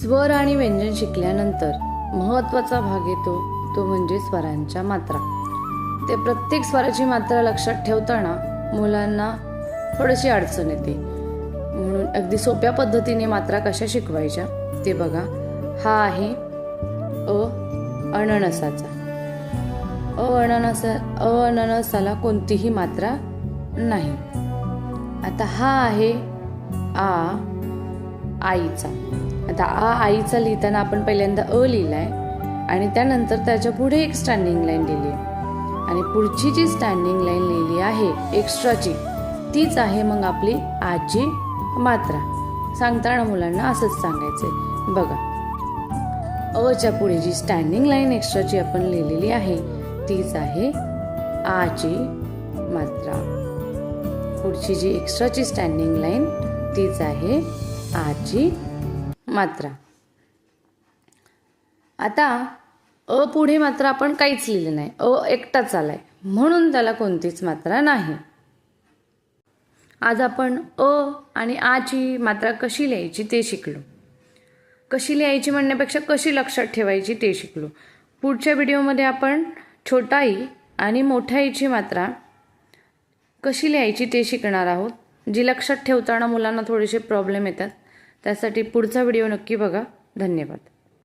स्वर आणि व्यंजन शिकल्यानंतर महत्त्वाचा भाग येतो तो म्हणजे स्वरांच्या मात्रा. ते प्रत्येक स्वराची मात्रा लक्षात ठेवताना मुलांना थोडीशी अडचण येते. म्हणून अगदी सोप्या पद्धतीने मात्रा कशा शिकवायच्या ते बघा. हा आहे अ अननसाचा. अ अननसा अ अननसाला कोणतीही मात्रा नाही. आता हा आहे आ आईचा. आता आ आईचा लिहिताना आपण पहिल्यांदा अ लिहिलाय आणि त्यानंतर त्याच्या पुढे एक स्टँडिंग लाईन लिहिली आहे. आणि पुढची जी स्टँडिंग लाईन लिहिली आहे एक्स्ट्राची तीच आहे मग आपली आजी मात्रा. सांगताना मुलांना असंच सांगायचंय. बघा अच्या पुढे जी स्टँडिंग लाईन एक्स्ट्राची आपण लिहिलेली आहे तीच आहे आजी मात्रा. पुढची जी एक्स्ट्राची स्टँडिंग लाईन तीच आहे आजी मात्रा. आता अ पुढे मात्र आपण काहीच लिहिलं नाही. अ एकटाच आलाय. म्हणून त्याला कोणतीच मात्रा नाही. आज आपण अ आणि आची मात्रा कशी लिहायची ते शिकलो. कशी लिहायची म्हणण्यापेक्षा कशी लक्षात ठेवायची ते शिकलो. पुढच्या व्हिडिओमध्ये आपण छोटाई आणि मोठ्याईची मात्रा कशी लिहायची ते शिकणार आहोत जी लक्षात ठेवताना मुलांना थोडेसे प्रॉब्लेम येतात. त्यासाठी पुढचा व्हिडिओ नक्की बघा. धन्यवाद.